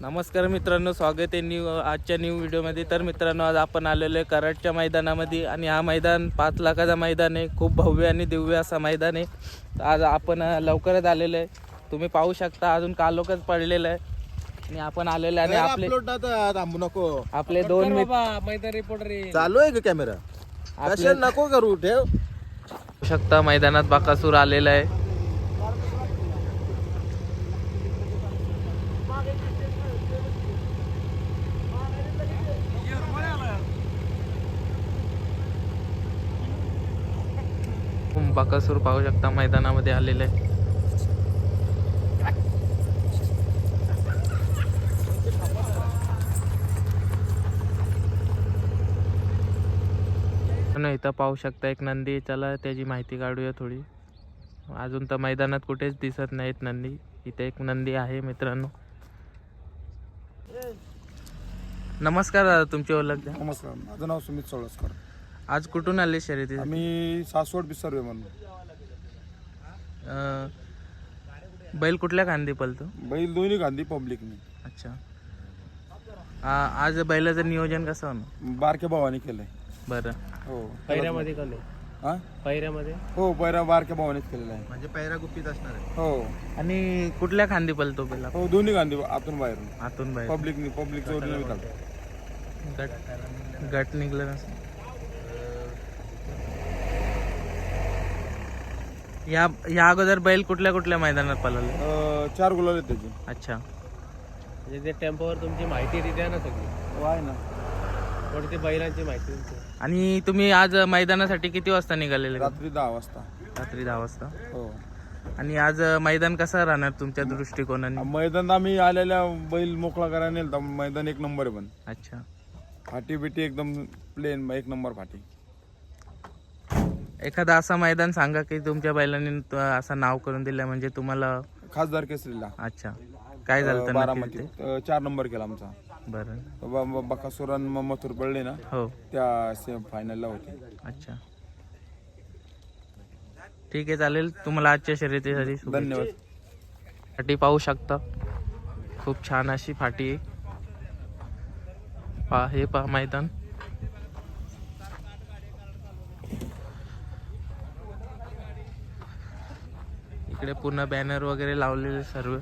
नमस्कार मित्रांनो स्वागत आहे न्यू आजच्या न्यू व्हिडिओमध्ये तर मित्रांनो आज आपण आलेलो आहे कराडच्या मैदानामध्ये आणि हा मैदान पाच लाखाचा मैदान आहे. खूप भव्य आणि दिव्य असा मैदान आहे. तर आज आपण लवकरच आलेलो आहे. तुम्ही पाहू शकता अजून कालोखच पडलेलं आहे. आणि आपण आलेलो आहे आणि आपले अपलोड आता थांबू नको. आपले दोन मैदान रिपोर्टर चालू आहे का कॅमेरा नको करू ठेव. शकता मैदानात बाकासूर आलेला आहे. बाकासूर पाहू शकता मैदानामध्ये आलेलं. आहे इथं पाहू शकता एक नंदी. चला त्याची माहिती काढूया थोडी. अजून तर मैदानात कुठेच दिसत नाहीत नंदी. इथे एक नंदी आहे मित्रांनो. नमस्कार दादा तुमची ओळख द्या. नमस्कार माझं नाव सुमित सोळसकर. आज कुठून आले शर्यती आम्ही सासवड बिसर्वे म्हणून. अं, बैल कुठल्या खांदी पलतो बैल दोन्ही गांधी पब्लिकने अच्छा. आ- आज बैलाचं नियोजन कसं होणार? बारक्या भावाने केलंय. बरं. हो. पैऱ्यामध्ये का नाही? हा? पैऱ्यामध्ये? हो पैरा बारक्या भावानेच केलेला आहे. म्हणजे पैरा गुपित असणार आहे. हो. आणि कुठल्या खांदी पलतो बैला हो दोन्ही गांधी आतून बाहेरून. आतून बाहेर पब्लिकने पब्लिक गट गट निघलं नसेल. या या अगोदर बैल कुठल्या कुठल्या मैदानात पळाले? चार गुलाल आहेत त्याचे. अच्छा. म्हणजे ते टेम्पोवर तुमची माहिती ती द्या ना सगळी. हो आहे ना. कोणती बैलांची माहिती तुमची आणि तुम्ही आज मैदानासाठी किती वाजता निघालेले? रात्री दहा वाजता. रात्री दहा वाजता? हो. आणि आज मैदान कसं राहणार तुमच्या दृष्टिकोनाने? मैदान आम्ही आलेल्या बैल मोकळा करायला नेलता. मैदान एक नंबर आहे पण. अच्छा. फाटी बिटी एकदम प्लेन एक नंबर फाटी. एखादा असा मैदान सांगा की तुमच्या बैलांनी त- असं नाव करून दिलं म्हणजे तुम्हाला खासदार केसरीला. अच्छा. काय झालं नक्की बारामती? अं, चार नंबर केला आमचा. बरं. ब- ब- बकासुर आणि म- मथुर पडले ना हो. त्या सेम फायनलला होते. अच्छा. ठीक आहे चालेल. तुम्हाला आजच्या शर्यतीसाठी शुभेच्छा. धन्यवाद. फाटी पाहू शकता. खूप छान अशी फाटी आहे. पहा हे पहा मैदान. इकडे पूर्ण बॅनर वगैरे लावलेले सर्व.